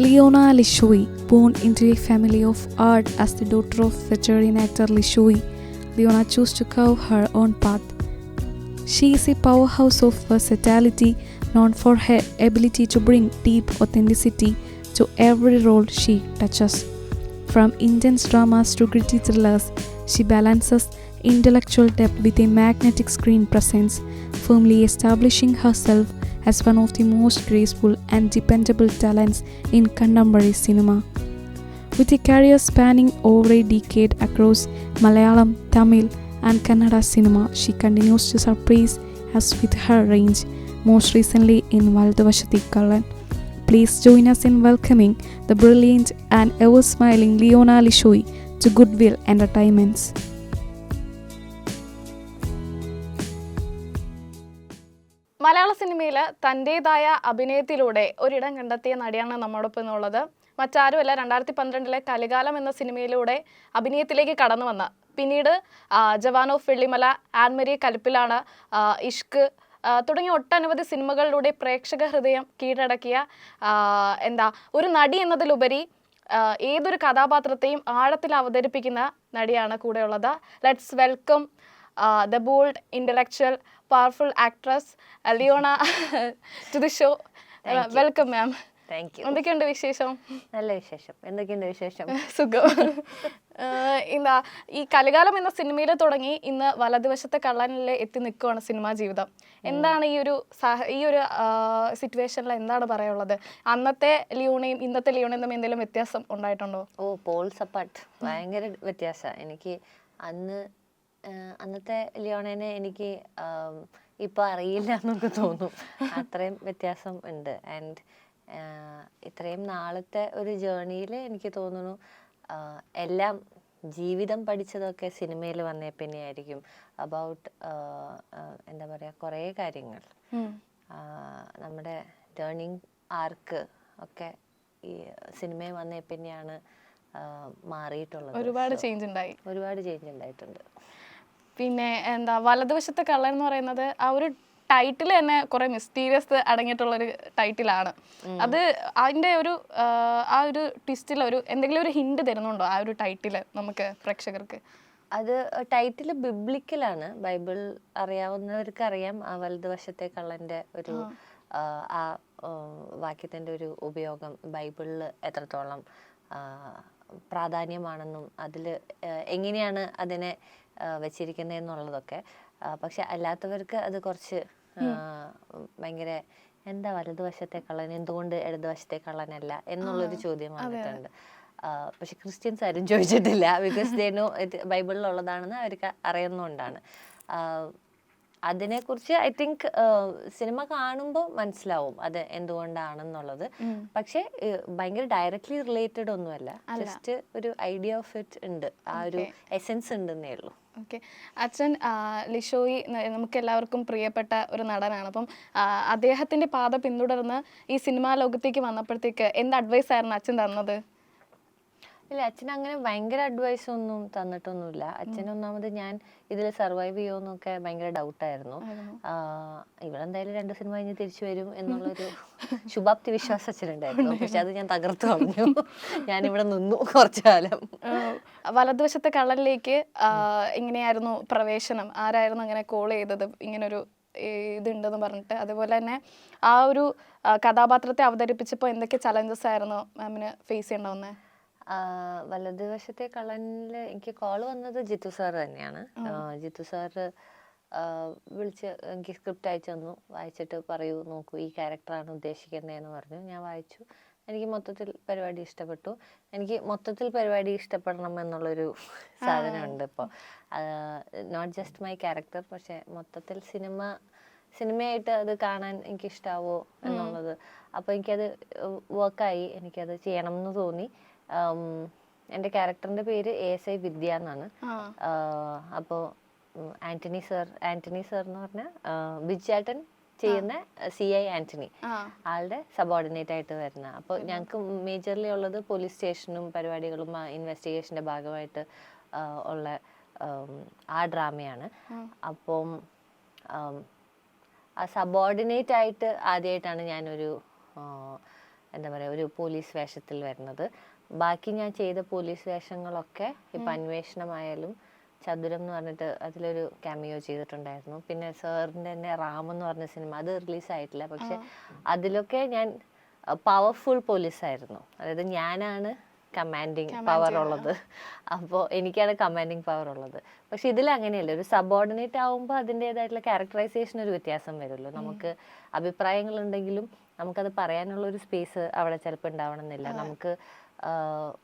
Leona Lishui, born into a family of art as the daughter of veteran actor Lishui, Leona chose to carve her own path. She is a powerhouse of versatility, known for her ability to bring deep authenticity to every role she touches. From intense dramas to gritty thrillers, she balances intellectual depth with a magnetic screen presence, firmly establishing herself as one of the most graceful and dependable talents in contemporary cinema. With a career spanning over a decade across Malayalam, Tamil, and Kannada cinema, she continues to surprise us with her range, most recently in Valdavashati. Please join us in welcoming the brilliant and ever smiling Leona Lishui to Goodwill Entertainments. സിനിമയിൽ തന്റെതായ അഭിനയത്തിലൂടെ ഒരിടം കണ്ടെത്തിയ നടിയാണ് നമ്മോടൊപ്പം എന്നുള്ളത് മറ്റാരുമല്ല രണ്ടായിരത്തി പന്ത്രണ്ടിലെ കലികാലം എന്ന സിനിമയിലൂടെ അഭിനയത്തിലേക്ക് കടന്നു വന്ന. പിന്നീട് ജവാൻ ഓഫ് വെള്ളിമല ആൻമരി കലിപ്പിലാണ് ഇഷ്ക് തുടങ്ങിയ ഒട്ടനവധി സിനിമകളിലൂടെ പ്രേക്ഷക ഹൃദയം കീഴടക്കിയ എന്താ ഒരു നടി എന്നതിലുപരി ഏതൊരു കഥാപാത്രത്തെയും ആഴത്തിൽ അവതരിപ്പിക്കുന്ന നടിയാണ് കൂടെയുള്ളത്. Let's welcome the bold intellectual powerful actress Leona to the show welcome ma'am thank you എന്തൊക്കെയുണ്ട് വിശേഷം? നല്ല വിശേഷം. എന്തൊക്കെയുണ്ട് വിശേഷം? സുഖം. എന്താ ഈ കലികാലം എന്ന സിനിമയിൽ തുടങ്ങി ഇന്ന് വലതുവശത്തെ കള്ളനിൽ എത്തി നിൽക്കുവാണ് സിനിമാ ജീവിതം. എന്താണ് ഈ ഒരു സാഹ ഈ ഒരു സിറ്റുവേഷനിൽ എന്താണ് പറയാനുള്ളത്? അന്നത്തെ ലിയോണയും ഇന്നത്തെ ലിയോണയും തമ്മിൽ എന്തെങ്കിലും വ്യത്യാസം ഉണ്ടായിട്ടുണ്ടോ? ഓ പോൾസ് അപ്പാർട്ട് ഭയങ്കര വ്യത്യാസമാണ്. എനിക്ക് അന്ന് അന്നത്തെ ലിയോണേനെ എനിക്ക് ഇപ്പൊ അറിയില്ല എന്നൊക്കെ തോന്നും. അത്രയും വ്യത്യാസം ഉണ്ട്. ആൻഡ് ഇത്രയും നാളത്തെ ഒരു ജേർണിയിൽ എനിക്ക് തോന്നുന്നു എല്ലാം ജീവിതം പഠിച്ചതൊക്കെ സിനിമയിൽ വന്നേ പിന്നെയായിരിക്കും. അബൌട്ട് എന്താ പറയാ കുറേ കാര്യങ്ങൾ. നമ്മുടെ ടേണിങ് ആർക്ക് ഒക്കെ ഈ സിനിമയിൽ വന്നേ പിന്നെയാണ് മാറിയിട്ടുള്ളത്. ഒരുപാട് ചേഞ്ച് ഉണ്ടായി. ഒരുപാട് ചേഞ്ച് ഉണ്ടായിട്ടുണ്ട്. പിന്നെ എന്താ വലതുവശത്തെ കള്ളൻ എന്ന് പറയുന്നത് ആ ഒരു ടൈറ്റിൽ തന്നെ കുറെ മിസ്റ്റീരിയസ് അടങ്ങിയിട്ടുള്ള ഒരു ടൈറ്റിലാണ് അത് അതിന്റെ ഒരു ആ, ഒരു ട്വിസ്റ്റിൽ ഒരു എന്തെങ്കിലും ഒരു ഹിന്റ് തരുന്നുണ്ടോ ആ ഒരു ടൈറ്റിൽ നമുക്ക് പ്രേക്ഷകർക്ക്? അത് ടൈറ്റിൽ ബിബ്ലിക്കലാണ് ബൈബിൾ അറിയാവുന്നവർക്ക് അറിയാം ആ വലതുവശത്തെ കള്ളന്റെ ഒരു ആ, വാക്യത്തിന്റെ ഒരു ഉപയോഗം ബൈബിളിൽ എത്രത്തോളം പ്രാധാന്യമാണെന്നും അതിൽ എങ്ങനെയാണ് അതിനെ വെച്ചിരിക്കുന്നതെന്നുള്ളതൊക്കെ. പക്ഷെ അല്ലാത്തവർക്ക് അത് കുറച്ച് ഭയങ്കര എന്താ വലതുവശത്തെ കള്ളൻ എന്തുകൊണ്ട് ഇടതുവശത്തെ കള്ളനല്ല എന്നുള്ളൊരു ചോദ്യം വന്നിട്ടുണ്ട്. പക്ഷെ ക്രിസ്ത്യൻസ് ആരും ചോദിച്ചിട്ടില്ല. ബിക്കോസ് ദേ നോ ബൈബിളിലുള്ളതാണെന്ന് അവർക്ക് അറിയുന്നതുകൊണ്ടാണ് അതിനെക്കുറിച്ച് ഐ തിങ്ക് സിനിമ കാണുമ്പോൾ മനസ്സിലാവും അത് എന്തുകൊണ്ടാണെന്നുള്ളത്. പക്ഷേ ഭയങ്കര ഡയറക്ട്ലി റിലേറ്റഡ് ഒന്നുമല്ല. ജസ്റ്റ് ഒരു ഐഡിയ ഓഫ് ഇറ്റ് ഉണ്ട്. ആ ഒരു എസെൻസ് ഉണ്ടെന്നേ ഉള്ളൂ. ഓക്കെ അച്ഛൻ ലിഷോയി നമുക്ക് എല്ലാവർക്കും പ്രിയപ്പെട്ട ഒരു നടനാണ്. അപ്പം അദ്ദേഹത്തിന്റെ അദ്ദേഹത്തിന്റെ പാത പിന്തുടർന്ന് ഈ സിനിമാ ലോകത്തേക്ക് വന്നപ്പോഴത്തേക്ക് എന്ത് അഡ്വൈസ് ആയിരുന്നു അച്ഛൻ തന്നത്? ഇല്ല അച്ഛൻ അങ്ങനെ ഭയങ്കര അഡ്വൈസ് ഒന്നും തന്നിട്ടൊന്നുമില്ല. അച്ഛൻ ഒന്നാമത് ഞാൻ ഇതിൽ സർവൈവ് ചെയ്യുമെന്നൊക്കെ ഭയങ്കര ഡൗട്ടായിരുന്നു ഇവളെന്തായാലും രണ്ട് സിനിമ കഴിഞ്ഞ് തിരിച്ചു വരും എന്നുള്ളൊരു ശുഭാപ്തി വിശ്വാസം അച്ഛനുണ്ടായിരുന്നു. പക്ഷെ അത് ഞാൻ തകർത്തു പറഞ്ഞു ഞാൻ ഇവിടെ നിന്നു കുറച്ചു കാലം വലതുവശത്തെ കള്ളനിലേക്ക് ഇങ്ങനെയായിരുന്നു പ്രവേശനം. ആരായിരുന്നു അങ്ങനെ കോൾ ചെയ്തത്? ഇങ്ങനൊരു ഇതുണ്ടെന്ന് പറഞ്ഞിട്ട്. അതുപോലെ തന്നെ ആ ഒരു കഥാപാത്രത്തെ അവതരിപ്പിച്ചപ്പോൾ എന്തൊക്കെ ചലഞ്ചസ് ആയിരുന്നു മാമിന് ഫേസ് ചെയ്യേണ്ടാവുന്നത് ആ, വലതുവശത്തെ കളനിൽ എനിക്ക് കോൾ വന്നത് ജിത്തു സാർ തന്നെയാണ്. ജിത്തു സാർ വിളിച്ച് എനിക്ക് സ്ക്രിപ്റ്റ് അയച്ചു തന്നു. വായിച്ചിട്ട് പറയൂ നോക്കൂ ഈ ക്യാരക്ടറാണ് ഉദ്ദേശിക്കുന്നതെന്ന് പറഞ്ഞു. ഞാൻ വായിച്ചു. എനിക്ക് മൊത്തത്തിൽ പരിപാടി ഇഷ്ടപ്പെട്ടു. എനിക്ക് മൊത്തത്തിൽ പരിപാടി ഇഷ്ടപ്പെടണം എന്നുള്ളൊരു സാധനമുണ്ട് ഇപ്പോൾ നോട്ട് ജസ്റ്റ് മൈ ക്യാരക്ടർ പക്ഷെ മൊത്തത്തിൽ സിനിമ സിനിമയായിട്ട് അത് കാണാൻ എനിക്ക് ഇഷ്ടാവോ എന്നുള്ളത്. അപ്പോൾ എനിക്കത് വർക്കായി എനിക്കത് ചെയ്യണം എന്ന് തോന്നി. എന്റെ ക്യാരക്ടറിന്റെ പേര് എ എസ് ഐ വിദ്യ എന്നാണ്. അപ്പോൾ ആന്റണി സർ ആന്റണി സർ എന്ന് പറഞ്ഞ ബിജാട്ടൻ ചെയ്യുന്ന സി ഐ ആന്റണി. ആളുടെ സബോർഡിനേറ്റ് ആയിട്ട് വരുന്ന. അപ്പോൾ ഞങ്ങൾക്ക് മേജർലി ഉള്ളത് പോലീസ് സ്റ്റേഷനും പരിപാടികളും ഇൻവെസ്റ്റിഗേഷന്റെ ഭാഗമായിട്ട് ഉള്ള ആ ഡ്രാമയാണ് അപ്പം ആ സബോർഡിനേറ്റ് ആയിട്ട് ആദ്യമായിട്ടാണ് ഞാനൊരു എന്താ പറയുക ഒരു പോലീസ് വേഷത്തിൽ വരുന്നത്. ബാക്കി ഞാൻ ചെയ്ത പോലീസ് വേഷങ്ങളൊക്കെ ഇപ്പൊ അന്വേഷണമായാലും ചതുരം എന്ന് പറഞ്ഞിട്ട് അതിലൊരു ക്യാമിയോ ചെയ്തിട്ടുണ്ടായിരുന്നു. പിന്നെ സാറിന്റെ തന്നെ റാം എന്ന് പറഞ്ഞ സിനിമ അത് റിലീസ് ആയിട്ടില്ല. പക്ഷെ അതിലൊക്കെ ഞാൻ പവർഫുൾ പോലീസ് ആയിരുന്നു. അതായത് ഞാനാണ് കമാൻഡിങ് പവർ ഉള്ളത്. അപ്പോൾ എനിക്കാണ് കമാൻഡിങ് പവർ ഉള്ളത്. പക്ഷെ ഇതിൽ അങ്ങനെയല്ല ഒരു സബോർഡിനേറ്റ് ആവുമ്പോൾ അതിന്റെതായിട്ടുള്ള ക്യാരക്ടറൈസേഷൻ ഒരു വ്യത്യാസം വരുമല്ലോ. നമുക്ക് അഭിപ്രായങ്ങൾ ഉണ്ടെങ്കിലും നമുക്കത് പറയാനുള്ള ഒരു സ്പേസ് അവിടെ ചിലപ്പോൾ ഉണ്ടാവണമെന്നില്ല. നമുക്ക്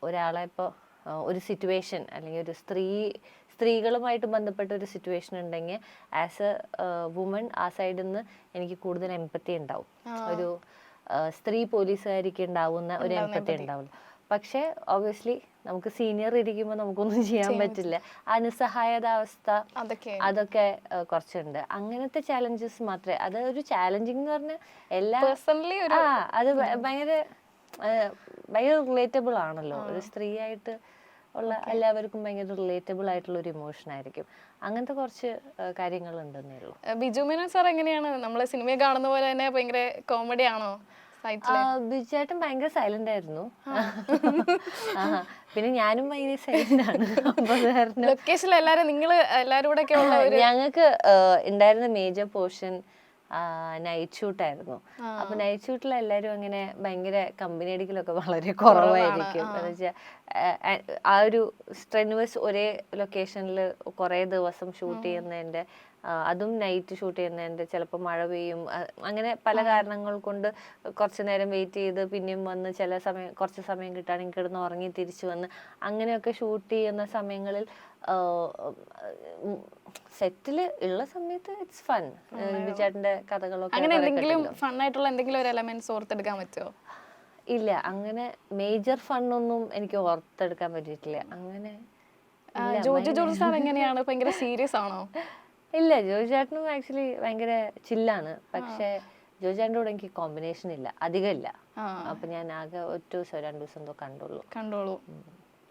ഒരാളെ ഇപ്പോൾ ഒരു സിറ്റുവേഷൻ അല്ലെങ്കിൽ ഒരു സ്ത്രീ സ്ത്രീകളുമായിട്ട് ബന്ധപ്പെട്ട ഒരു സിറ്റുവേഷൻ ഉണ്ടെങ്കിൽ ആസ് എ വുമൺ ആ സൈഡിൽ നിന്ന് എനിക്ക് കൂടുതൽ എമ്പത്തി ഉണ്ടാവും. ഒരു സ്ത്രീ പോലീസുകാരിക്ക് ഉണ്ടാവുന്ന ഒരു എമ്പത്തി ഉണ്ടാവില്ല. പക്ഷേ ഓബിയസ്ലി നമുക്ക് സീനിയർ ഇരിക്കുമ്പോൾ നമുക്കൊന്നും ചെയ്യാൻ പറ്റില്ല. അനുസഹായതാവസ്ഥ അവസ്ഥ അതൊക്കെ കുറച്ചുണ്ട്. അങ്ങനത്തെ ചാലഞ്ചസ് മാത്രമേ അത് ഒരു ചാലഞ്ചിങ് എന്ന് പറഞ്ഞാൽ എല്ലാ അത് ഭയങ്കര ഭയങ്കര റിലേറ്റബിൾ ആണല്ലോ. ഒരു സ്ത്രീ ആയിട്ട് ഉള്ള എല്ലാവർക്കും ഭയങ്കര റിലേറ്റബിൾ ആയിട്ടുള്ള ഒരു ഇമോഷൻ ആയിരിക്കും. അങ്ങനത്തെ കുറച്ച് കാര്യങ്ങൾ ഉണ്ടെന്നേ ഉള്ളൂ. ബിജുമിന സാർ എങ്ങനെയാണ്? നമ്മളെ സിനിമയിൽ കാണുന്ന പോലെ തന്നെ ഭയങ്കര കോമഡി ആണോ ബിജുചേട്ടൻ ഭയങ്കര സൈലന്റ് ആയിരുന്നു. പിന്നെ ഞാനും ഭയങ്കര സൈലന്റ് ആണ്. ലൊക്കേഷനിൽ എല്ലാരും നിങ്ങൾ എല്ലാരും കൂടെ ഞങ്ങൾക്ക് ഉണ്ടായിരുന്ന മേജർ പോർഷൻ നൈറ്റ് ഷൂട്ട് ആയിരുന്നു. അപ്പൊ നൈറ്റ് ഷൂട്ടിൽ എല്ലാരും അങ്ങനെ ഭയങ്കര കമ്പനി അടിക്കലൊക്കെ വളരെ കുറവായിരിക്കും. എന്ന് വെച്ചാൽ ആ ഒരു സ്ട്രെനുവസ് ഒരേ ലൊക്കേഷനിൽ കുറേ ദിവസം ഷൂട്ട് ചെയ്യുന്നതിന്റെ അതും നൈറ്റ് ഷൂട്ട് ചെയ്യുന്നതിന്റെ ചിലപ്പോൾ മഴ പെയ്യും. അങ്ങനെ പല കാരണങ്ങൾ കൊണ്ട് കുറച്ച് നേരം വെയിറ്റ് ചെയ്ത് പിന്നെയും വന്ന് ചില സമയം കുറച്ച് സമയം കിട്ടുകയാണെങ്കിൽ കിടന്ന് ഉറങ്ങി തിരിച്ചു വന്ന് അങ്ങനെയൊക്കെ ഷൂട്ട് ചെയ്യുന്ന സമയങ്ങളിൽ സെറ്റിൽ ഉള്ള സമയത്ത് ഇറ്റ്സ് ഫൺ ബിജാട്ടിന്റെ കഥകളൊക്കെ അങ്ങനെ എന്തെങ്കിലും ഫൺ ആയിട്ടുള്ള എന്തെങ്കിലും ഒരു എലമെന്റ്സ് ഓർത്തെടുക്കാൻ പറ്റുമോ ഇല്ല അങ്ങനെ മേജർ ഒന്നും എനിക്ക് ഓർത്തെടുക്കാൻ പറ്റിയിട്ടില്ല. അങ്ങനെ ജോർജ് ജോർജ് സാർ എങ്ങനെയാണ്? ഭയങ്കര സീരിയസ് ആണോ? ഇല്ല ജോജി ചേട്ടനും ആക്ച്വലി ഭയങ്കര ചില്ലാണ് പക്ഷെ ജോജി ചേട്ടന്റെ കൂടെ എനിക്ക് കോമ്പിനേഷൻ ഇല്ല അധികം ഇല്ല അപ്പൊ ഞാൻ ആകെ ഒരു ദിവസം രണ്ടു ദിവസം എന്തോ കണ്ടുള്ളൂ കണ്ടോളൂ.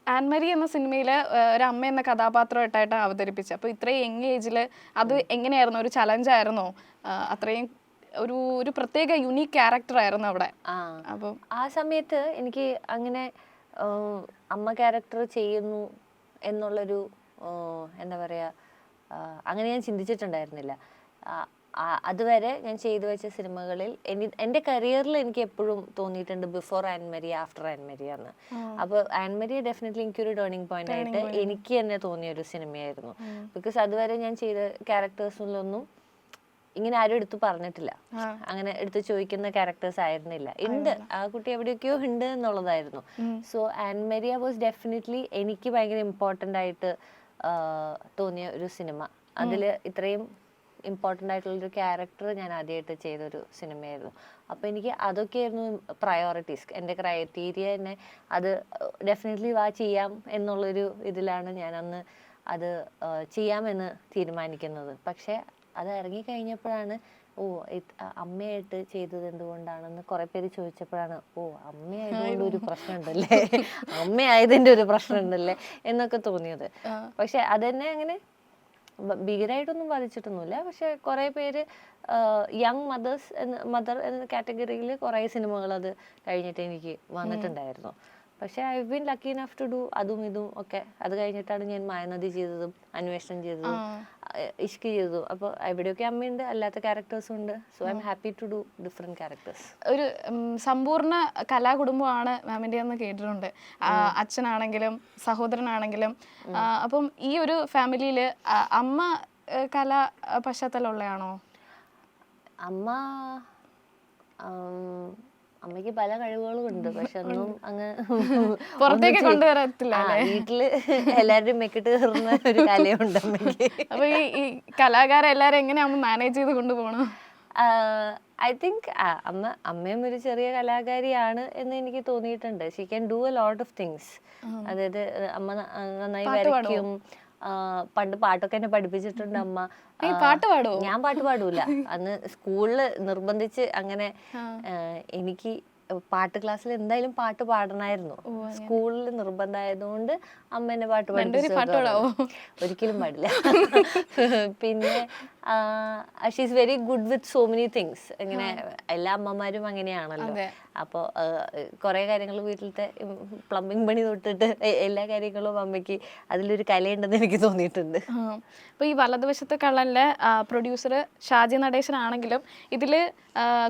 ആൻമരി എന്ന സിനിമയിൽ ഒരു അമ്മ എന്ന കഥാപാത്രമായിട്ടാണ് അവതരിപ്പിച്ചത് അപ്പോൾ ഇത്രയും യങ് ഏജിൽ അത് എങ്ങനെയായിരുന്നു? ഒരു ചലഞ്ച് ആയിരുന്നോ അത്രയും ഒരു ഒരു പ്രത്യേക യുണീക്ക് ക്യാരക്ടർ ആയിരുന്നു അവിടെ. ആ. അപ്പം ആ സമയത്ത് എനിക്ക് അങ്ങനെ അമ്മ ക്യാരക്ടർ ചെയ്യുന്നു എന്നുള്ളൊരു എന്താ പറയുക ആഹ്, അങ്ങനെ ഞാൻ ചിന്തിച്ചിട്ടുണ്ടായിരുന്നില്ല. അതുവരെ ഞാൻ ചെയ്തു വെച്ച സിനിമകളിൽ എനി എന്റെ കരിയറിൽ എനിക്ക് എപ്പോഴും തോന്നിയിട്ടുണ്ട് ബിഫോർ ആൻമരി ആഫ്റ്റർ ആൻമരി എന്ന്. അപ്പോൾ ആൻമരി ഡെഫിനറ്റ്ലി എനിക്കൊരു ടേണിംഗ് പോയിന്റ് ആയിട്ട് എനിക്ക് തന്നെ തോന്നിയ ഒരു സിനിമയായിരുന്നു ബിക്കോസ് അതുവരെ ഞാൻ ചെയ്ത ക്യാരക്ടേഴ്സിലൊന്നും ഇങ്ങനെ ആരും എടുത്തു പറഞ്ഞിട്ടില്ല. അങ്ങനെ എടുത്ത് ചോദിക്കുന്ന ക്യാരക്ടേഴ്സ് ആയിരുന്നില്ല. ഉണ്ട്. ആ കുട്ടി എവിടെയൊക്കെയോ ഉണ്ട് എന്നുള്ളതായിരുന്നു. So and Maria was definitely എനിക്ക് ഭയങ്കര ഇമ്പോർട്ടന്റ് ആയിട്ട് തോന്നിയ ഒരു സിനിമ. അതിൽ ഇത്രയും ഇമ്പോർട്ടന്റ് ആയിട്ടുള്ള ഒരു ക്യാരക്ടർ ഞാൻ ആദ്യമായിട്ട് ചെയ്തൊരു സിനിമയായിരുന്നു. അപ്പോൾ എനിക്ക് അതൊക്കെയായിരുന്നു പ്രയോറിറ്റീസ് എന്റെ ക്രൈറ്റീരിയ തന്നെ അത് ഡെഫിനറ്റ്ലി വാ ചെയ്യാം എന്നുള്ളൊരു ഇതിലാണ് ഞാൻ അന്ന് അത് ചെയ്യാമെന്ന് തീരുമാനിക്കുന്നത്. പക്ഷേ അത് ഇറങ്ങി കഴിഞ്ഞപ്പോഴാണ് ഓ അമ്മയായിട്ട് ചെയ്തത് എന്തുകൊണ്ടാണെന്ന് കുറെ പേര് ചോദിച്ചപ്പോഴാണ് ഓ അമ്മയായതുകൊണ്ട് ഒരു പ്രശ്നമുണ്ടല്ലേ? അമ്മയായതിന്റെ ഒരു പ്രശ്നമുണ്ടല്ലേ? എന്നൊക്കെ തോന്നിയത്. പക്ഷെ അതെന്നെ അങ്ങനെ ഭീകരമായിട്ടൊന്നും ബാധിച്ചിട്ടൊന്നുമില്ല. പക്ഷെ കുറെ പേര് യങ് മദേഴ്സ് എന്ന മദർ എന്ന കാറ്റഗറിയിൽ കുറെ സിനിമകൾ അത് കഴിഞ്ഞിട്ട് എനിക്ക് വന്നിട്ടുണ്ടായിരുന്നു പക്ഷെ I been lucky enough to do അതും ഇതും ഒക്കെ. അത് കഴിഞ്ഞിട്ടാണ് ഞാൻ മായനദി ചെയ്തതും അന്വേഷണം ചെയ്തതും ഇഷ്കി ചെയ്തതും. അപ്പോൾ എവിടെയൊക്കെ അമ്മയുണ്ട് അല്ലാത്ത ക്യാരക്ടേഴ്സും ഉണ്ട്. So I'm happy to do different characters ഒരു സമ്പൂർണ കലാകുടുംബമാണ് മാമിന്റെ എന്ന് കേട്ടിട്ടുണ്ട്. അച്ഛനാണെങ്കിലും സഹോദരനാണെങ്കിലും. അപ്പം ഈ ഒരു ഫാമിലിയിൽ അമ്മ കല പശ്ചാത്തലമുള്ളയാണോ അമ്മ അമ്മയ്ക്ക് പല കഴിവുകളും ഉണ്ട്. പക്ഷെ ഒന്നും അങ്ങ് പുറത്തേക്ക് കൊണ്ടുവരത്തില്ല വീട്ടിൽ എല്ലാവരുടെയും മെക്കിട്ട് കയറുന്ന ഒരു കലയുണ്ട് അമ്മയ്ക്ക്. അപ്പൊ ഈ കലാകാരെ എല്ലാരും എങ്ങനെയാ അമ്മ മാനേജ് ചെയ്ത് കൊണ്ടുപോകണം ഐ തിങ്ക് അമ്മ അമ്മയും ഒരു ചെറിയ കലാകാരിയാണ് എന്ന് എനിക്ക് തോന്നിയിട്ടുണ്ട്. She can do a lot of things അതായത് അമ്മ നന്നായി വരയ്ക്കും. പണ്ട് പാട്ടൊക്കെ എന്നെ പഠിപ്പിച്ചിട്ടുണ്ട് അമ്മ. പാട്ട് പാടുമോ ഞാൻ പാട്ട് പാടൂല. അന്ന് സ്കൂളിൽ നിർബന്ധിച്ച് അങ്ങനെ എനിക്ക് പാട്ട് ക്ലാസ്സിൽ എന്തായാലും പാട്ട് പാടണമായിരുന്നു സ്കൂളിൽ നിർബന്ധമായതുകൊണ്ട് അമ്മ എന്നെ പാട്ട് പഠിപ്പിച്ചു? ഒരിക്കലും പാടില്ല. പിന്നെ she's very good with so many things ഇങ്ങനെ എല്ലാ അമ്മമാരും അങ്ങനെയാണല്ലോ. അപ്പോൾ കുറേ കാര്യങ്ങൾ വീട്ടിലത്തെ പ്ലംബിംഗ് പണി തൊട്ടിട്ട് എല്ലാ കാര്യങ്ങളും അമ്മയ്ക്ക് അതിലൊരു കലയുണ്ടെന്ന് എനിക്ക് തോന്നിയിട്ടുണ്ട്. അപ്പോൾ ഈ വലതുവശത്തെ കള്ളനിലെ പ്രൊഡ്യൂസർ ഷാജി നടേശൻ ആണെങ്കിലും ഇതിൽ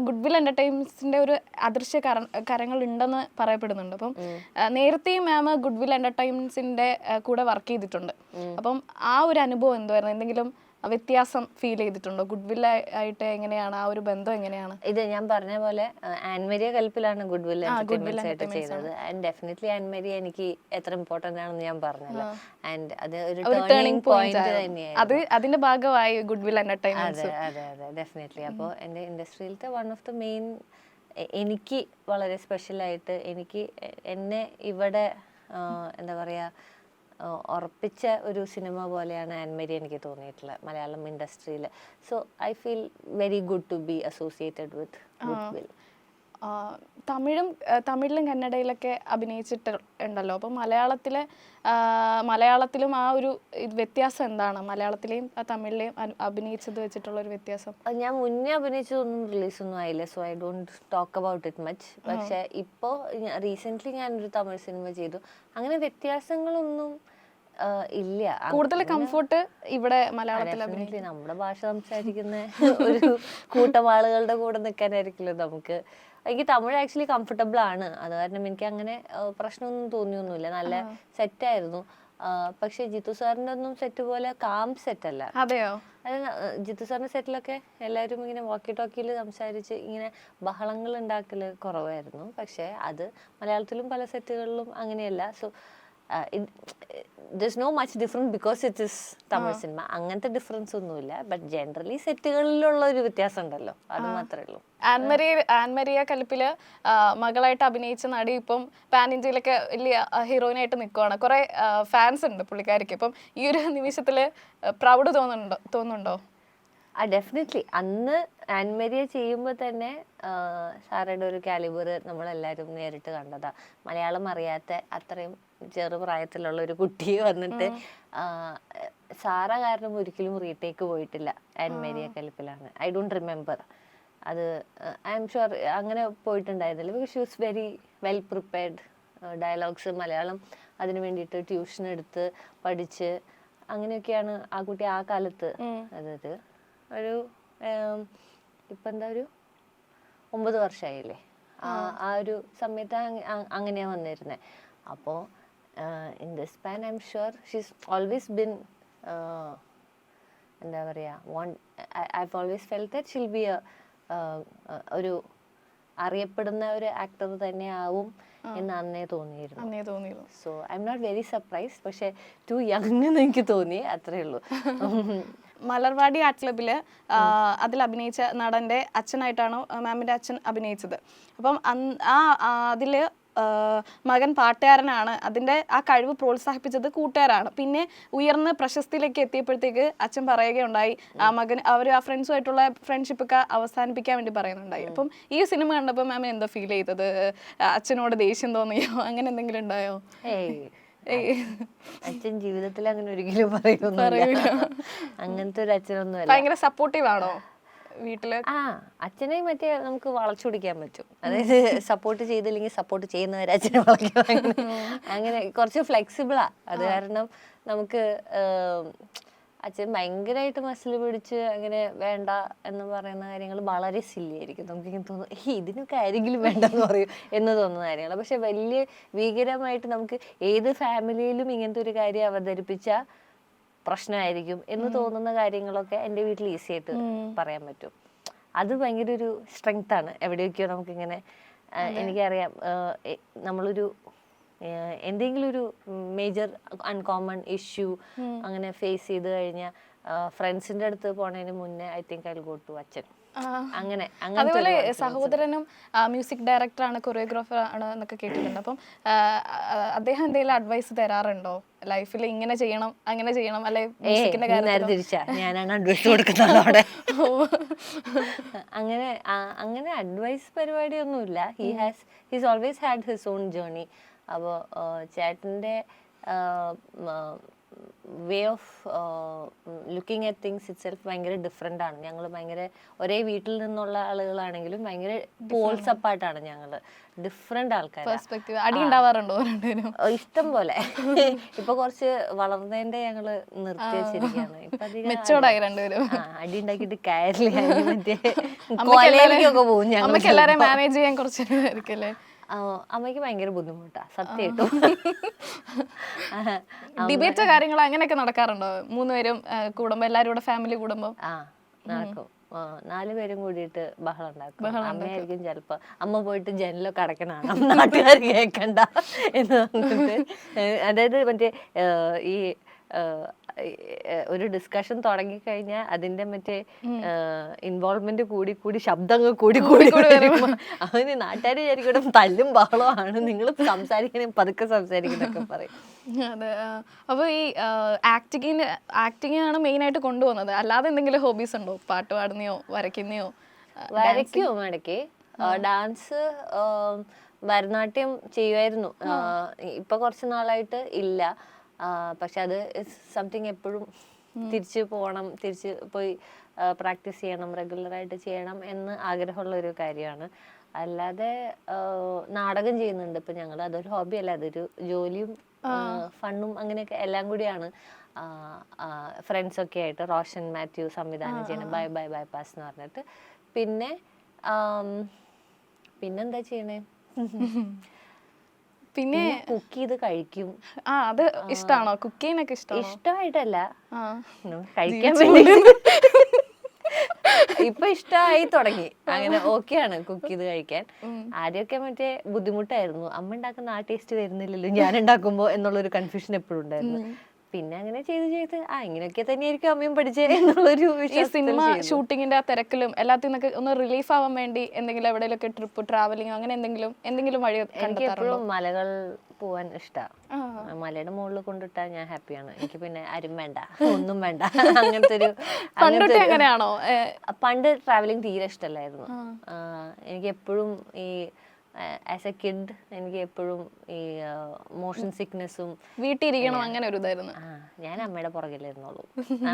ഗുഡ്വിൽ എന്റർടൈൻമെന്റ്സിന്റെ ഒരു അദൃശ്യ കരങ്ങൾ ഉണ്ടെന്ന് പറയപ്പെടുന്നുണ്ട്. അപ്പം നേരത്തെയും മാം ഗുഡ് വിൽ എന്റർടൈൻമെന്റ്സിന്റെ കൂടെ വർക്ക് ചെയ്തിട്ടുണ്ട്. അപ്പം ആ ഒരു അനുഭവം എന്തുവായിരുന്നു? എന്തെങ്കിലും വ്യത്യാസം ഫീൽ ചെയ്തിട്ടുണ്ടോ? ഗുഡ് ഗുഡ്വിൽ ആയിട്ട് എങ്ങനെയാണ്? ആ ഒരു ബന്ധം എങ്ങനെയാണ്? ഇത് ഞാൻ പറഞ്ഞ പോലെ ആൻമരിയ കൽപ്പിലാണ് ഗുഡ് വിൽ എന്റർടൈൻമെന്റ്സ് ആയിട്ട് ചെയ്തത്. ആൻഡ് ഡെഫിനറ്റ്ലി ആൻമരിയ എനിക്ക് എത്ര ഇമ്പോർട്ടന്റ് ആണെന്ന് ഞാൻ പറഞ്ഞല്ലോ. ആൻഡ് അത് ഒരു ടേണിംഗ് പോയിന്റ് അത് അതിന്റെ ഭാഗമായി ഗുഡ്വിൽ എന്റർടൈൻമെന്റ്സ് അതെ അതെ അതെ ഡെഫിനറ്റ്ലി അപ്പോൾ എന്റെ ഇൻഡസ്ട്രിയിലത്തെ വൺ ഓഫ് ദ മെയിൻ എനിക്ക് വളരെ സ്പെഷ്യലായിട്ട് എനിക്ക് എന്നെ ഇവിടെ എന്താ പറയുക ഉറപ്പിച്ച ഒരു സിനിമ പോലെയാണ് ആൻമേരി എനിക്ക് തോന്നിയിട്ടുള്ളത് മലയാളം ഇൻഡസ്ട്രിയിൽ so I feel very good to be associated with goodwill തമിഴും തമിഴിലും കന്നഡയിലൊക്കെ അഭിനയിച്ചിട്ട് ഉണ്ടല്ലോ അപ്പം മലയാളത്തിലെ മലയാളത്തിലും ആ ഒരു ഇത് വ്യത്യാസം എന്താണ്? മലയാളത്തിലെയും തമിഴിലെയും അഭിനയിച്ചത് വെച്ചിട്ടുള്ള ഒരു വ്യത്യാസം ഞാൻ മുന്നേ അഭിനയിച്ചതൊന്നും റിലീസൊന്നും ആയില്ല so I don't talk about it much പക്ഷെ ഇപ്പോൾ റീസെന്റ് ഞാനൊരു തമിഴ് സിനിമ ചെയ്തു. അങ്ങനെ വ്യത്യാസങ്ങളൊന്നും ഇല്ല. കൂടുതൽ കംഫർട്ട് ഇവിടെ മലയാളത്തിൽ നമ്മുടെ ഭാഷ സംസാരിക്കുന്ന ഒരു കൂട്ടമാളുകളുടെ കൂടെ നിൽക്കാനായിരിക്കില്ല നമുക്ക് എനിക്ക് തമിഴ് ആക്ച്വലി കംഫർട്ടബിൾ ആണ്. അത് കാരണം എനിക്ക് അങ്ങനെ പ്രശ്നമൊന്നും തോന്നിയൊന്നുമില്ല. നല്ല സെറ്റായിരുന്നു പക്ഷെ ജിത്തു സാറിന്റെ ഒന്നും സെറ്റ് പോലെ കാം സെറ്റ് അല്ല. അതെയോ? അത് ജിത്തു സാറിന്റെ സെറ്റിലൊക്കെ എല്ലാവരും ഇങ്ങനെ വാക്കി ടോക്കിയിൽ സംസാരിച്ച് ഇങ്ങനെ ബഹളങ്ങൾ ഉണ്ടാക്കൽ കുറവായിരുന്നു. പക്ഷെ അത് മലയാളത്തിലും പല സെറ്റുകളിലും അങ്ങനെയല്ല. So does no much different because it is Tamil cinema അങ്ങനത്തെ ഡിഫറൻസ് ഒന്നുമില്ല. ബട്ട് ജനറലി സെറ്റുകളിലുള്ള ഒരു വ്യത്യാസം ഉണ്ടല്ലോ അത് മാത്രമേ ഉള്ളൂ. ആൻമരിയ ആൻമരിയ കലിപ്പിൽ മകളായിട്ട് അഭിനയിച്ച നടി ഇപ്പം പാൻ ഇന്ത്യയിലൊക്കെ വലിയ ഹീറോയിനായിട്ട് നിൽക്കുവാണ്. കുറെ ഫാൻസ് ഉണ്ട് പുള്ളിക്കാരിക്ക്. ഇപ്പം ഈ ഒരു നിമിഷത്തിൽ പ്രൗഡ് തോന്നുന്നുണ്ടോ തോന്നുന്നുണ്ടോ? ആ ഡെഫിനറ്റ്ലി അന്ന് ആൻമരിയ ചെയ്യുമ്പോൾ തന്നെ സാറയുടെ ഒരു കാലിബർ നമ്മളെല്ലാവരും നേരിട്ട് കണ്ടതാണ് മലയാളം അറിയാത്ത അത്രയും ചെറു പ്രായത്തിലുള്ള ഒരു കുട്ടി വന്നിട്ട് സാറ കാരണം ഒരിക്കലും റീടേക്ക് പോയിട്ടില്ല. ആൻമരിയ കലിപ്പിലാണ്. ഐ ഡോണ്ട് റിമെമ്പർ അത് ഐ എം ഷുവർ അങ്ങനെ പോയിട്ടുണ്ടായിരുന്നില്ല. Because she was very well prepared dialogues Malayalam അതിനു വേണ്ടിയിട്ട് ട്യൂഷൻ എടുത്ത് പഠിച്ച് അങ്ങനെയൊക്കെയാണ് ആ കുട്ടി ആ കാലത്ത്. അതായത് ഒരു ഇപ്പം എന്താ ഒരു ഒമ്പത് വർഷമായില്ലേ ആ ആ. ഒരു സമയത്ത് അങ്ങനെയാണ് അങ്ങനെയാ വന്നിരുന്നത് അപ്പോൾ in this pan I'm sure she's always been എന്താ പറയുക won't I always felt that she'll be ഒരു അറിയപ്പെടുന്ന ഒരു ആക്ടർ തന്നെ ആവും എന്ന് അന്നേ തോന്നിയിരുന്നു. So I'm not very surprise പക്ഷെ ടു യങ് എന്ന് എനിക്ക് തോന്നി അത്രേ ഉള്ളൂ. മലർവാടി ആർട്ട് ക്ലബിൽ അതിൽ അഭിനയിച്ച നടന്റെ അച്ഛനായിട്ടാണ് മാമിന്റെ അച്ഛൻ അഭിനയിച്ചത്. അപ്പം ആ ആ, മകൻ പാട്ടുകാരനാണ്. അതിന്റെ ആ കഴിവ് പ്രോത്സാഹിപ്പിച്ചത് കൂട്ടുകാരാണ്. പിന്നെ ഉയർന്ന പ്രശസ്തിയിലേക്ക് എത്തിയപ്പോഴത്തേക്ക് അച്ഛൻ പറയുകയുണ്ടായി ആ മകൻ അവർ ആ ഫ്രണ്ട്സുമായിട്ടുള്ള ഫ്രണ്ട്ഷിപ്പ് ഒക്കെ അവസാനിപ്പിക്കാൻ വേണ്ടി പറയുന്നുണ്ടായി. അപ്പം ഈ സിനിമ കണ്ടപ്പോൾ മാം എന്താ ഫീൽ ചെയ്തത്? അച്ഛനോട് ദേഷ്യം തോന്നിയോ? അങ്ങനെ എന്തെങ്കിലും ഉണ്ടായോ. അച്ഛൻ ജീവിതത്തിൽ അങ്ങനെ ഒരിക്കലും പറയുന്നു അങ്ങനത്തെ ഒരു അച്ഛനൊന്നും ഭയങ്കര സപ്പോർട്ടീവ് ആണോ? വീട്ടിൽ. ആ അച്ഛനെ മറ്റേ നമുക്ക് വളച്ചൊടിക്കാൻ പറ്റും. അതായത് സപ്പോർട്ട് ചെയ്തില്ലെങ്കിൽ സപ്പോർട്ട് ചെയ്യുന്നവരെ അച്ഛനെ വളയ്ക്കും അങ്ങനെ കുറച്ച് ഫ്ലെക്സിബിളാ അത് കാരണം നമുക്ക് അച്ഛൻ ഭയങ്കരമായിട്ട് മസിൽ പിടിച്ച് അങ്ങനെ വേണ്ട എന്ന് പറയുന്ന കാര്യങ്ങൾ വളരെ സില്ലിയായിരിക്കും നമുക്ക് ഇങ്ങനെ തോന്നും "ഏയ്, ഇതിനൊക്കെ ആരെങ്കിലും വേണ്ടെന്ന് പറയും എന്ന് തോന്നുന്ന കാര്യങ്ങൾ പക്ഷെ വലിയ ഭീകരമായിട്ട് നമുക്ക് ഏത് ഫാമിലിയിലും ഇങ്ങനത്തെ ഒരു കാര്യം അവതരിപ്പിച്ചാൽ പ്രശ്നമായിരിക്കും എന്ന് തോന്നുന്ന കാര്യങ്ങളൊക്കെ എന്റെ വീട്ടിൽ ഈസി ആയിട്ട് പറയാൻ പറ്റും. അത് ഭയങ്കര ഒരു സ്ട്രെങ്ത് ആണ്. എവിടെയൊക്കെയോ നമുക്കിങ്ങനെ ഇങ്ങനെ എനിക്കറിയാം നമ്മളൊരു എന്തെങ്കിലും ഒരു മേജർ അൺകോമൺ ഇഷ്യൂ അങ്ങനെ ഫേസ് ചെയ്ത് കഴിഞ്ഞാൽ ഫ്രണ്ട്സിന്റെ അടുത്ത് പോണതിന് മുന്നേ I think I go to അച്ഛൻ. അങ്ങനെ അതുപോലെ സഹോദരനും മ്യൂസിക് ഡയറക്ടറാണ് കൊറിയോഗ്രാഫർ ആണ് എന്നൊക്കെ കേട്ടിട്ടുണ്ട്. അപ്പം അദ്ദേഹം എന്തെങ്കിലും അഡ്വൈസ് തരാറുണ്ടോ? ലൈഫിൽ ഇങ്ങനെ ചെയ്യണം അങ്ങനെ ചെയ്യണം അല്ലെ മ്യൂസിക്കിന്റെ ഞാനാണ് അഡ്വൈസ് കൊടുക്കുന്നത് അവിടെ. അങ്ങനെ അങ്ങനെ അഡ്വൈസ് പരിപാടിയൊന്നുമില്ല. He has his always had his own journey അപ്പോൾ ചേട്ടന്റെ way of looking at things itself ഭയങ്കര ഡിഫറെന്റ് ആണ്. ഞങ്ങൾ ഭയങ്കര ഒരേ വീട്ടിൽ നിന്നുള്ള ആളുകളാണെങ്കിലും ഭയങ്കര പോൾസ് അപ്പായിട്ടാണ് ഞങ്ങൾ ഡിഫറെന്റ് ആൾക്കാർ അടി ഉണ്ടാവാറുണ്ടോ ഇഷ്ടം പോലെ. ഇപ്പൊ കുറച്ച് വളർന്നതിന്റെ ഞങ്ങൾ നിർത്തി വെച്ചിരിക്കുകയാണ്. അടി ഉണ്ടാക്കിയിട്ട് കയറില്ല മറ്റേ കൊലയിലേക്കൊക്കെ പോകും ഞങ്ങൾ എല്ലാരെയും മാനേജ് ചെയ്യാൻ കുറച്ച് അമ്മയ്ക്ക് ഭയങ്കര ബുദ്ധിമുട്ടാ സത്യമായിട്ടും ഡിബേറ്റ് കാര്യങ്ങൾ അങ്ങനെയൊക്കെ നടക്കാറുണ്ടോ? മൂന്നുപേരും കൂടുമ്പോ എല്ലാരും കൂടെ ഫാമിലി കൂടുമ്പോ? ആ നടക്കും. നാലുപേരും നാല് പേരും കൂടിയിട്ട് ബഹളം ഉണ്ടാക്കും. അമ്മയായിരിക്കും ചിലപ്പോ അമ്മ പോയിട്ട് ജനലൊക്കെ അടക്കണാണ് നാട്ടുകാർ കേൾക്കണ്ട എന്ന് പറഞ്ഞിട്ട്. അതായത് മറ്റേ ഈ ഒരു ഡിസ്കഷൻ തുടങ്ങി കഴിഞ്ഞാൽ അതിന്റെ മറ്റേ ഇൻവോൾവ്മെന്റ് കൂടി കൂടി ശബ്ദങ്ങൾ കൂടി കൂടി അവന് നാട്ടുകാർ വിചാരിക്കും തല്ലും ബഹളമാണ് നിങ്ങൾ സംസാരിക്കണേ പതുക്കെ സംസാരിക്കുന്നൊക്കെ പറയും. അതെ ഈ ആക്ടിങ്ങിന് ആക്ടിങ് ആണ് മെയിൻ ആയിട്ട് കൊണ്ടുപോകുന്നത്. അല്ലാതെ എന്തെങ്കിലും ഹോബീസ് ഉണ്ടോ? പാട്ട് പാടുന്നയോ വരയ്ക്കുന്നയോ? ആ, വരയ്ക്കും ഇടയ്ക്ക്. ഡാൻസ് ഭരതനാട്യം ചെയ്യുമായിരുന്നു ഇപ്പൊ കുറച്ച് നാളായിട്ട് ഇല്ല. പക്ഷെ അത് സംതിങ് എപ്പോഴും തിരിച്ചു പോകണം തിരിച്ച് പോയി പ്രാക്ടീസ് ചെയ്യണം റെഗുലറായിട്ട് ചെയ്യണം എന്ന് ആഗ്രഹമുള്ള ഒരു കാര്യമാണ്. അല്ലാതെ നാടകം ചെയ്യുന്നുണ്ട് ഇപ്പൊ ഞങ്ങൾ. അതൊരു ഹോബി അല്ല അതൊരു ജോലിയും ഫണ്ണും അങ്ങനെയൊക്കെ എല്ലാം കൂടിയാണ്. ഫ്രണ്ട്സ് ഒക്കെ ആയിട്ട് റോഷൻ മാത്യു സംവിധാനം ചെയ്യണം ബൈ ബൈ ബൈപാസ് എന്ന് പറഞ്ഞിട്ട്. പിന്നെ പിന്നെന്താ ചെയ്യണേ? പിന്നെ കുക്ക് ചെയ്ത് കഴിക്കും. ആ അത് ഇഷ്ടാണോ? കുക്കിങ്ങിനൊക്കെ ഇഷ്ടമാണോ ഇഷ്ടമായിട്ടല്ല ആ. ഉം, കഴിക്കാൻ വേണ്ടി. ഇപ്പൊ ഇഷ്ടമായി തുടങ്ങി. അങ്ങനെ ഓക്കെയാണ് കുക്ക് ചെയ്ത് കഴിക്കാൻ. ആദ്യമൊക്കെ മറ്റേ ബുദ്ധിമുട്ടായിരുന്നു. അമ്മ ഉണ്ടാക്കുന്ന ആ ടേസ്റ്റ് വരുന്നില്ലല്ലോ ഞാൻ ഉണ്ടാക്കുമ്പോ എന്നുള്ളൊരു കൺഫ്യൂഷൻ എപ്പോഴും ഉണ്ടായിരുന്നു. പിന്നെ അങ്ങനെ ചെയ്ത് ചെയ്ത് ആ ഇങ്ങനെയൊക്കെ തന്നെയായിരിക്കും അമ്മയും പഠിച്ചേ എന്നുള്ളൊരു ഈ സിനിമ ഷൂട്ടിങ്ങിന്റെ ആ തിരക്കിലും എല്ലാത്തിൽ നിന്നൊക്കെ ഒന്ന് റിലീഫ് ആവാൻ വേണ്ടി എന്തെങ്കിലും എവിടെയെങ്കിലൊക്കെ ട്രിപ്പ് ട്രാവലിംഗ് അങ്ങനെ എന്തെങ്കിലും എന്തെങ്കിലും വഴി എനിക്ക് എപ്പോഴും മലകൾ പോവാൻ ഇഷ്ടമാണ്. മലയുടെ മുകളിൽ കൊണ്ടിട്ടാ ഞാൻ ഹാപ്പിയാണ് എനിക്ക് പിന്നെ ആരും വേണ്ട ഒന്നും വേണ്ട. അങ്ങനത്തെ ഒരു അങ്ങനെയാണോ പണ്ട് ട്രാവലിംഗ് തീരെ ഇഷ്ടമല്ലായിരുന്നു. എനിക്ക് എപ്പോഴും ഈ ആസ് എ കിഡ് എനിക്ക് എപ്പോഴും ഈ മോഷൻ സിക്നെസ്സും വീട്ടിലിരിക്കണം അങ്ങനെ ഒരു ഇതായിരുന്നു. ഞാൻ അമ്മയുടെ പുറകിലിരുന്നുള്ളൂ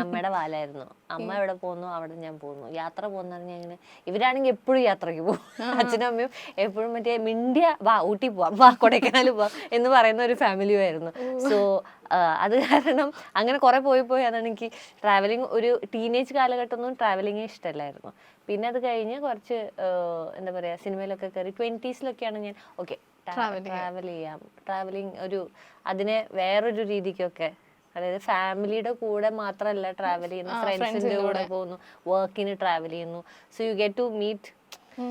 അമ്മയുടെ വാലായിരുന്നു. അമ്മ എവിടെ പോകുന്നു അവിടെ ഞാൻ പോകുന്നു. യാത്ര പോകുന്ന ഞാൻ ഇങ്ങനെ ഇവരാണെങ്കിൽ എപ്പോഴും യാത്രയ്ക്ക് പോകും. അച്ഛനും അമ്മയും എപ്പോഴും മറ്റേ മിണ്ടിയ വാ ഊട്ടി പോവാം. വാ കൊടൈക്കനാൽ പോവാം. എന്ന് പറയുന്ന ഒരു ഫാമിലിയും ആയിരുന്നു. സോ അത് കാരണം അങ്ങനെ കുറെ പോയി പോയി അതാണ് എനിക്ക് ട്രാവലിംഗ് ഒരു ടീനേജ് കാലഘട്ടമൊന്നും ട്രാവലിംഗേ ഇഷ്ടമല്ലായിരുന്നു. പിന്നെ അത് കഴിഞ്ഞ് കുറച്ച് എന്താ പറയാ സിനിമയിലൊക്കെ കയറി ട്വന്റീസിലൊക്കെയാണ് ഞാൻ ഓക്കെ ട്രാവൽ ചെയ്യാം. ട്രാവലിംഗ് ഒരു അതിനെ വേറൊരു രീതിക്കൊക്കെ അതായത് ഫാമിലിയുടെ കൂടെ മാത്രമല്ല ട്രാവൽ ചെയ്യുന്നു ഫ്രണ്ട്സിന്റെ കൂടെ പോകുന്നു വർക്കിന് ട്രാവൽ ചെയ്യുന്നു. So you get to meet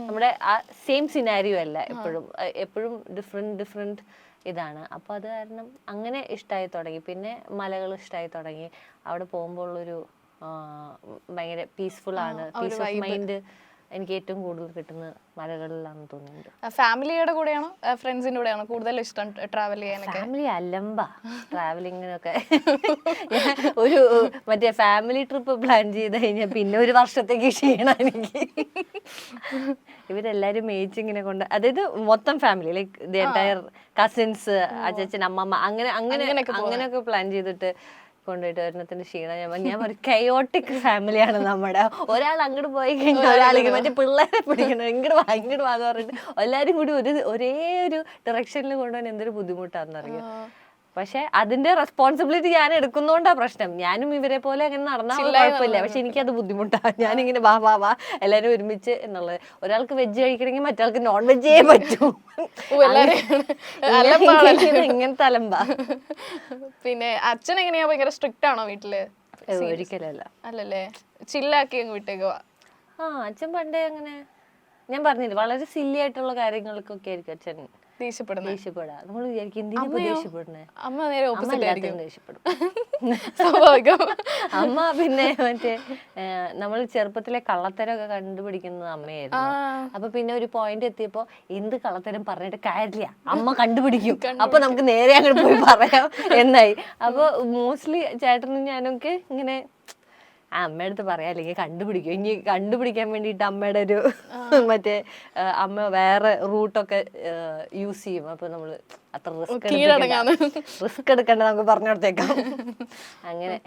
നമ്മുടെ ആ സെയിം സിനാരിയോ അല്ല എപ്പോഴും. എപ്പോഴും ഡിഫറെന്റ് ഡിഫറെന്റ് ഇതാണ്. അപ്പോൾ അത് കാരണം അങ്ങനെ ഇഷ്ടമായി തുടങ്ങി. പിന്നെ മലകൾ ഇഷ്ടമായി തുടങ്ങി. അവിടെ പോകുമ്പോൾ ഉള്ളൊരു ഭയങ്കര പീസ്ഫുൾ ആണ്. പീസ് ഓഫ് മൈൻഡ് എനിക്ക് ഏറ്റവും കൂടുതൽ കിട്ടുന്നത് മലകളിലാണെന്ന് തോന്നുന്നുണ്ട്. ഫാമിലിയുടെ കൂടെയാണോ? ഫ്രണ്ട്സിന്റെ കൂടെയാണോ കൂടുതൽ ഇഷ്ടം ട്രാവൽ ചെയ്യാനൊക്കെ? ഫാമിലി അല്ലമ്പ ട്രാവലിങ്ങിനൊക്കെ ഒരു മറ്റേ ഫാമിലി ട്രിപ്പ് പ്ലാൻ ചെയ്ത് കഴിഞ്ഞാൽ പിന്നെ ഒരു വർഷത്തേക്ക് ക്ഷീണം എനിക്ക്. ഇവരെല്ലാരും മേയിച്ച് ഇങ്ങനെ കൊണ്ട് അതായത് മൊത്തം family like the entire cousins അച്ഛൻ അമ്മമ്മ അങ്ങനെ അങ്ങനെ അങ്ങനെയൊക്കെ പ്ലാൻ ചെയ്തിട്ട് കൊണ്ടുപോയിട്ട് ഒരെണ്ണത്തിന്റെ ക്ഷീണം ഞാൻ. ഞാൻ ഒരു കയോട്ടിക് ഫാമിലിയാണ് നമ്മുടെ. ഒരാൾ അങ്ങോട്ട് പോയി കഴിഞ്ഞാൽ ഒരാൾ മറ്റേ പിള്ളേരെ പിടിക്കണം. ഇങ്ങോട്ട് വാ ഇങ്ങോട്ട് വാന്ന് പറഞ്ഞിട്ട് എല്ലാരും കൂടി ഒരു ഒരേ ഒരു ഡയറക്ഷനിൽ കൊണ്ടുപോകാൻ എന്തൊരു ബുദ്ധിമുട്ടാണെന്നറിയോ പക്ഷെ അതിന്റെ റെസ്പോൺസിബിലിറ്റി ഞാൻ എടുക്കുന്നോണ്ടാ പ്രശ്നം. ഞാനും ഇവരെ പോലെ അങ്ങനെ നടന്നാൽ കുഴപ്പമില്ല. പക്ഷെ അത് ബുദ്ധിമുട്ടാണ് ഞാനിങ്ങനെ വാ വാ വാ എല്ലാരും ഒരുമിച്ച് എന്നുള്ളത്. ഒരാൾക്ക് വെജ് കഴിക്കണമെങ്കിൽ മറ്റാൾക്ക് നോൺ വെജേ പറ്റൂ. അങ്ങനെ ഇങ്ങനത്തെ അലമ്പാ. പിന്നെ അച്ഛൻ എങ്ങനെയാ? ഭയങ്കര സ്ട്രിക്റ്റ് ആണോ വീട്ടിൽ? ഒരിക്കലല്ല. അല്ലല്ലേ? ചില്ലാക്കി അങ്ങ് വിട്ടേക്കുവാ ആ അച്ഛൻ പണ്ടേ അങ്ങനെ ഞാൻ പറഞ്ഞില്ല വളരെ സില്ലി ആയിട്ടുള്ള കാര്യങ്ങൾക്കൊക്കെ ആയിരിക്കും അച്ഛൻ ദേഷ്യപ്പെടാ. നമ്മൾ വിചാരിക്കും എന്തിനാ ഇപ്പൊ അമ്മയോ? ദേഷ്യപ്പെടുന്നേ? അമ്മ നേരെ അമ്മ ഓപ്പോസിറ്റ് ആയിരിക്കും. എല്ലാത്തിനും ദേഷ്യപ്പെടും. സ്വാഭാവികം. അമ്മ പിന്നെ മറ്റേ നമ്മൾ ചെറുപ്പത്തിലെ കള്ളത്തരമൊക്കെ കണ്ടുപിടിക്കുന്നത് അമ്മയായിരുന്നു. അപ്പൊ പിന്നെ ഒരു പോയിന്റ് എത്തിയപ്പോ എന്ത് കള്ളത്തരം പറഞ്ഞിട്ട് കാര്യമില്ല. അമ്മ കണ്ടുപിടിക്കും. അപ്പൊ നമുക്ക് നേരെ അങ്ങോട്ട് പോയി പറയാം. എന്നായി. അപ്പൊ മോസ്റ്റ്ലി ചേട്ടനും ഞാനൊക്കെ ഇങ്ങനെ ആ അമ്മയുടെ അടുത്ത് പറയാം അല്ലെങ്കിൽ കണ്ടുപിടിക്കും. ഇനി കണ്ടുപിടിക്കാൻ വേണ്ടിയിട്ട് അമ്മയുടെ ഒരു മറ്റേ അമ്മ വേറെ റൂട്ടൊക്കെ യൂസ് ചെയ്യും. അപ്പൊ നമ്മൾ അത്ര റിസ്ക്. റിസ്ക് എടുക്കണ്ട നമുക്ക് പറഞ്ഞു കൊടുത്തേക്കാം. അങ്ങനെ.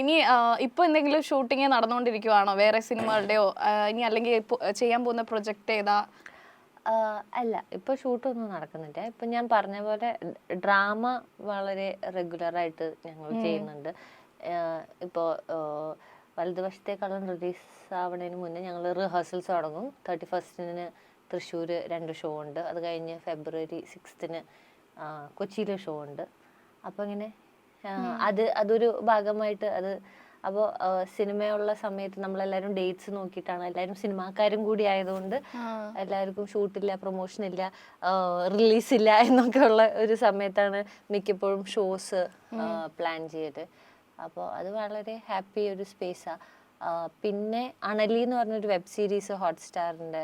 ഇനി ഇപ്പൊ എന്തെങ്കിലും ഷൂട്ടിങ് നടന്നുകൊണ്ടിരിക്കുവാണോ? വേറെ സിനിമകളുടെയോ ഇനി അല്ലെങ്കിൽ ചെയ്യാൻ പോകുന്ന പ്രൊജക്ട് ഏതാ? അല്ല ഇപ്പൊ ഷൂട്ടൊന്നും നടക്കുന്നില്ല. ഇപ്പൊ ഞാൻ പറഞ്ഞ പോലെ ഡ്രാമ വളരെ റെഗുലർ ആയിട്ട് ഞങ്ങൾ ചെയ്യുന്നുണ്ട്. ഇപ്പോൾ വലതുവശത്തേക്കാളും റിലീസ് ആവണതിന് മുന്നേ ഞങ്ങൾ റിഹേഴ്സൽസ് തുടങ്ങും. തേർട്ടി ഫസ്റ്റിന് തൃശ്ശൂർ രണ്ട് ഷോ ഉണ്ട്. അത് കഴിഞ്ഞ് ഫെബ്രുവരി സിക്സ്തിന് കൊച്ചിയിൽ ഷോ ഉണ്ട്. അപ്പോൾ ഇങ്ങനെ അത് അതൊരു ഭാഗമായിട്ട് അത് അപ്പോൾ സിനിമയുള്ള സമയത്ത് നമ്മളെല്ലാവരും ഡേറ്റ്സ് നോക്കിയിട്ടാണ്. എല്ലാവരും സിനിമാക്കാരും കൂടി ആയതുകൊണ്ട് എല്ലാവർക്കും ഷൂട്ടില്ല പ്രൊമോഷൻ ഇല്ല റിലീസ് ഇല്ല എന്നൊക്കെ ഉള്ള ഒരു സമയത്താണ് മിക്കപ്പോഴും ഷോസ് പ്ലാൻ ചെയ്ത് അപ്പോൾ അത് വളരെ ഹാപ്പി ഒരു സ്പേസാണ് പിന്നെ അണലി എന്ന് പറഞ്ഞൊരു വെബ് സീരീസ് ഹോട്ട്സ്റ്റാറിന്റെ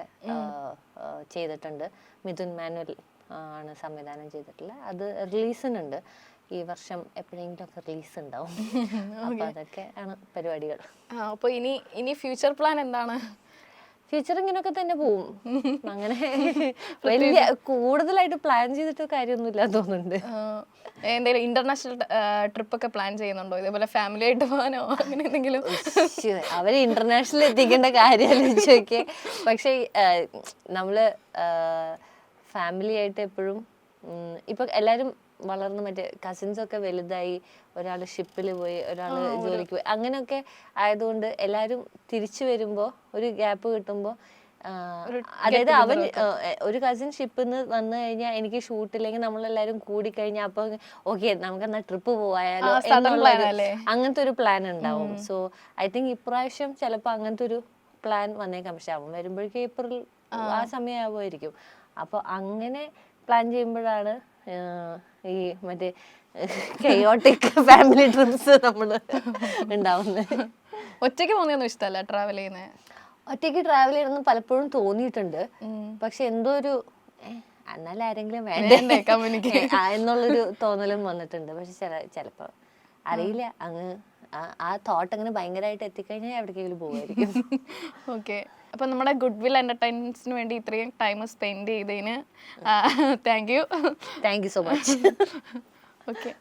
ചെയ്തിട്ടുണ്ട്. മിഥുൻ മാനുവൽ ആണ് സംവിധാനം ചെയ്തിട്ടുള്ളത് അത് റിലീസിനുണ്ട്. ഈ വർഷം എപ്പോഴെങ്കിലും ഒക്കെ റിലീസ് ഉണ്ടാവും അപ്പോൾ അതൊക്കെ ആണ് പരിപാടികൾ. അപ്പോൾ ഇനി ഇനി ഫ്യൂച്ചർ പ്ലാൻ എന്താണ്? ഫ്യൂച്ചർ ഇങ്ങനെയൊക്കെ തന്നെ പോവും. അങ്ങനെ വലിയ കൂടുതലായിട്ട് പ്ലാൻ ചെയ്തിട്ട് കാര്യമൊന്നുമില്ല തോന്നുന്നുണ്ട്. എന്തെങ്കിലും ഇന്റർനാഷണൽ ട്രിപ്പ് ഒക്കെ പ്ലാൻ ചെയ്യുന്നുണ്ടോ? ഇതേപോലെ ഫാമിലി ആയിട്ട് പോകാനോ? അങ്ങനെ എന്തെങ്കിലും? അവർ അവർ ഇന്റർനാഷണൽ എത്തിക്കേണ്ട കാര്യം ചോദിക്കേ. പക്ഷെ നമ്മൾ ഫാമിലി ആയിട്ട് എപ്പോഴും ഇപ്പൊ എല്ലാരും വളർന്ന് മറ്റേ കസിൻസ് ഒക്കെ വലുതായി ഒരാൾ ഷിപ്പിൽ പോയി ഒരാൾ ജോലിക്ക് പോയി. അങ്ങനെയൊക്കെ ആയതുകൊണ്ട് എല്ലാവരും തിരിച്ചു വരുമ്പോൾ ഒരു ഗ്യാപ്പ് കിട്ടുമ്പോൾ അതായത് അവൻ ഒരു കസിൻ ഷിപ്പിൽ നിന്ന് വന്നു കഴിഞ്ഞാൽ എനിക്ക് ഷൂട്ടില്ലെങ്കിൽ നമ്മളെല്ലാരും കൂടി കഴിഞ്ഞാൽ അപ്പൊ ഓക്കെ നമുക്ക് എന്നാ ട്രിപ്പ് plan അങ്ങനത്തെ ഒരു പ്ലാൻ ഉണ്ടാവും. സോ ഐ തിങ്ക് ഇപ്രാവശ്യം ചിലപ്പോൾ അങ്ങനത്തെ ഒരു പ്ലാൻ വന്നേക്കാം. പക്ഷെ അവൻ വരുമ്പോഴേക്കും ഏപ്രിൽ ആ. സമയമാവുമായിരിക്കും അപ്പോൾ അങ്ങനെ പ്ലാൻ ചെയ്യുമ്പോഴാണ് ഈ മറ്റേ കയോട്ടിക് ഫാമിലി ട്രിപ്സ് നമ്മൾ ഉണ്ടാവുന്നത് ഒറ്റയ്ക്ക് പോകുന്നതൊന്നും ഇഷ്ടമല്ല ട്രാവൽ ചെയ്യുന്നത് ഒറ്റയ്ക്ക് ട്രാവൽ ചെയ്യണമെന്ന് പലപ്പോഴും തോന്നിയിട്ടുണ്ട്. പക്ഷെ എന്തോ ഒരു എന്നാലും എന്നാൽ ആരെങ്കിലും വേണ്ടേ? എന്നുള്ളൊരു തോന്നലും വന്നിട്ടുണ്ട്. പക്ഷെ ചില ചിലപ്പോ അറിയില്ല. അങ്ങ് ആ- ആ തോട്ട് അങ്ങനെ ഭയങ്കരമായിട്ട് എത്തിക്കഴിഞ്ഞാൽ എവിടേക്കെങ്കിലും പോകുമായിരിക്കും ഓക്കെ അപ്പൊ നമ്മുടെ ഗുഡ് വിൽ എന്റർടൈൻമെന്റ്സിന് വേണ്ടി ഇത്രയും ടൈം സ്പെൻഡ് ചെയ്തതിന് thank you thank you so much okay